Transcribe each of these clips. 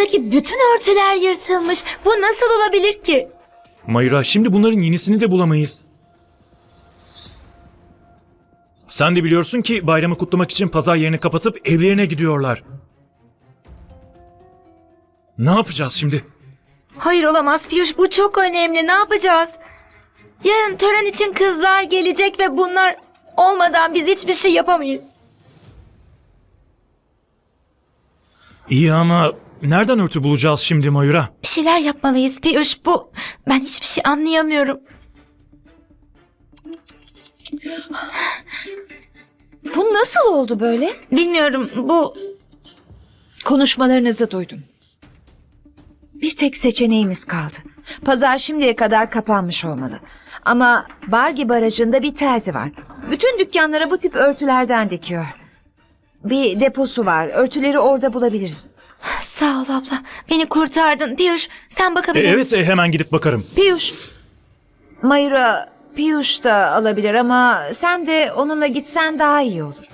Buradaki bütün örtüler yırtılmış. Bu nasıl olabilir ki? Mayra şimdi bunların yenisini de bulamayız. Sen de biliyorsun ki bayramı kutlamak için pazar yerini kapatıp evlerine gidiyorlar. Ne yapacağız şimdi? Hayır olamaz Piyuş bu çok önemli. Ne yapacağız? Yarın tören için kızlar gelecek ve bunlar olmadan biz hiçbir şey yapamayız. İyi ama nereden örtü bulacağız şimdi Mayra? Bir şeyler yapmalıyız Piyuş bu. Ben hiçbir şey anlayamıyorum. Bu nasıl oldu böyle? Bilmiyorum bu Konuşmalarınızı duydum. Bir tek seçeneğimiz kaldı. Pazar şimdiye kadar kapanmış olmalı. Ama Bargi Barajı'nda bir terzi var. Bütün dükkanlara bu tip örtülerden dikiyor. Bir deposu var. Örtüleri orada bulabiliriz. Sağ ol abla. Beni kurtardın. Piyuş sen E, bakabilir misin? evet e, hemen gidip bakarım. Piyuş. Mayura Piyuş da alabilir ama sen de onunla gitsen daha iyi olur.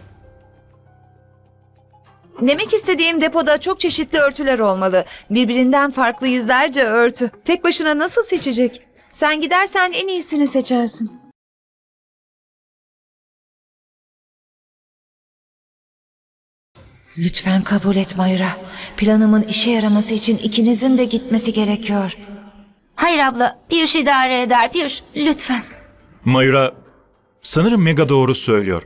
Demek istediğim depoda çok çeşitli örtüler olmalı. Birbirinden farklı yüzlerce örtü. Tek başına nasıl seçecek? Sen gidersen en iyisini seçersin. Lütfen kabul et Mayura. Planımın işe yaraması için ikinizin de gitmesi gerekiyor. Hayır abla. Piyuş idare eder. Piyuş lütfen. Mayra sanırım Mega doğru söylüyor.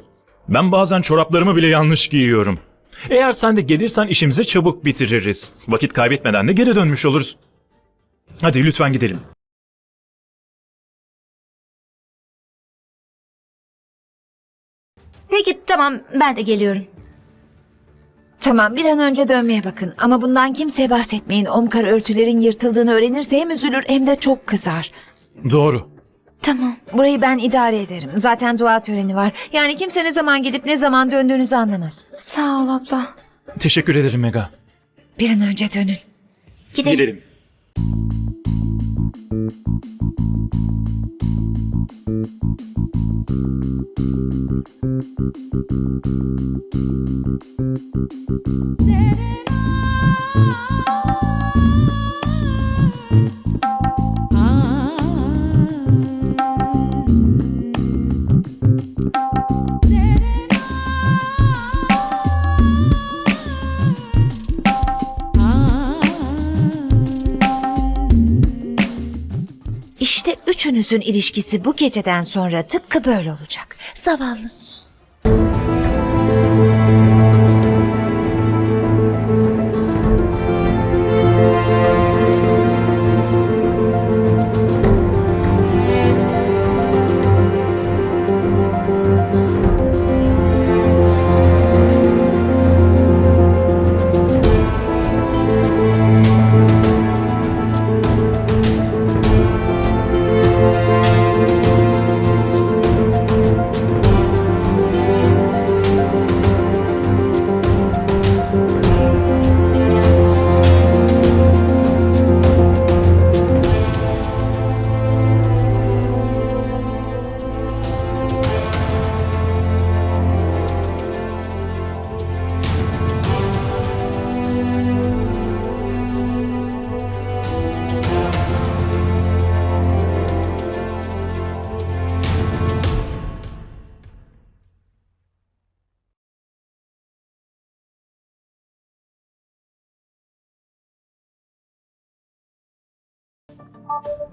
Ben bazen çoraplarımı bile yanlış giyiyorum. Eğer sen de gelirsen işimizi çabuk bitiririz. Vakit kaybetmeden de geri dönmüş oluruz. Hadi lütfen gidelim. Peki tamam ben de geliyorum. Tamam bir an önce dönmeye bakın ama bundan kimseye bahsetmeyin. Omkar örtülerin yırtıldığını öğrenirse hem üzülür hem de çok kızar. Doğru. Tamam. Burayı ben idare ederim. Zaten dua töreni var. Yani kimse ne zaman gidip ne zaman döndüğünüzü anlamaz. Sağ ol abla. Teşekkür ederim Mega. Bir an önce dönün. Gidelim. Gidelim. Üçünüzün ilişkisi bu geceden sonra tıpkı böyle olacak. Zavallı.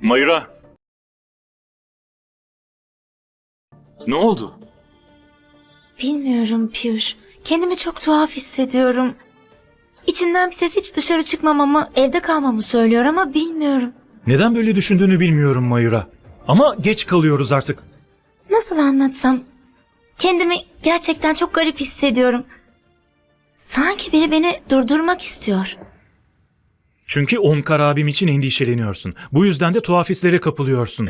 Mayra. Ne oldu? Bilmiyorum Piyuş. Kendimi çok tuhaf hissediyorum. İçimden bir ses hiç dışarı çıkmamamı, evde kalmamı söylüyor ama bilmiyorum. Neden böyle düşündüğünü bilmiyorum Mayra. Ama geç kalıyoruz artık. Nasıl anlatsam? Kendimi gerçekten çok garip hissediyorum. Sanki biri beni durdurmak istiyor. Çünkü Omkar abim için endişeleniyorsun. Bu yüzden de tuhaf hislere kapılıyorsun.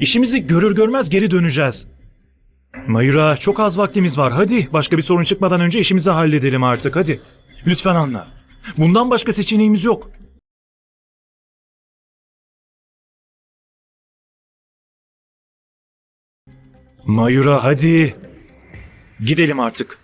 İşimizi görür görmez geri döneceğiz. Mayra çok az vaktimiz var. Hadi başka bir sorun çıkmadan önce işimizi halledelim artık hadi. Lütfen anla. Bundan başka seçeneğimiz yok. Mayura hadi. Gidelim artık.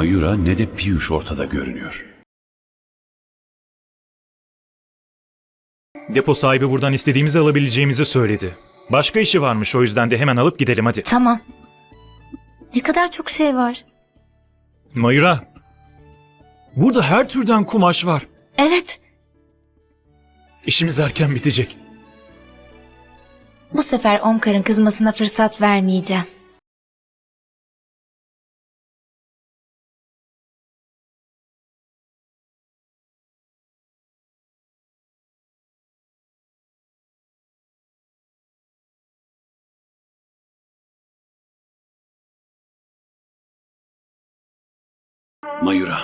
Mayura ne de Piyuş ortada görünüyor. Depo sahibi buradan istediğimizi alabileceğimizi söyledi. Başka işi varmış o yüzden de hemen alıp gidelim hadi. Tamam. Ne kadar çok şey var. Mayura. Burada her türden kumaş var. Evet. İşimiz erken bitecek. Bu sefer Omkar'ın kızmasına fırsat vermeyeceğim. Mayura,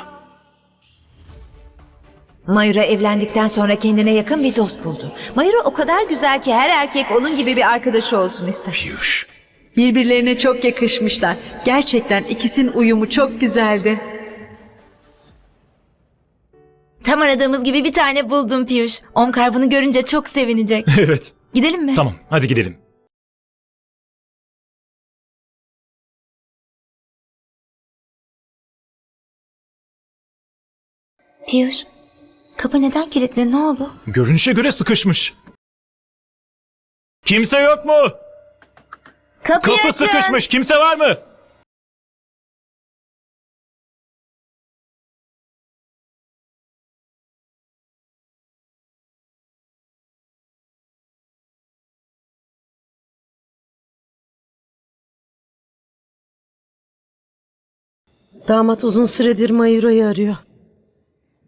Mayura evlendikten sonra kendine yakın bir dost buldu. Mayura o kadar güzel ki her erkek onun gibi bir arkadaşı olsun ister. Piyuş. Birbirlerine çok yakışmışlar. Gerçekten ikisinin uyumu çok güzeldi. Tam aradığımız gibi bir tane buldum Piyuş. Omkar bunu görünce çok sevinecek. evet. Gidelim mi? Tamam hadi gidelim. Piyuş, kapı neden kilitli ne oldu? Görünüşe göre sıkışmış. Kimse yok mu? Kapıyı Kapı açın. sıkışmış. Kimse var mı? Damat uzun süredir Mayura'yı arıyor.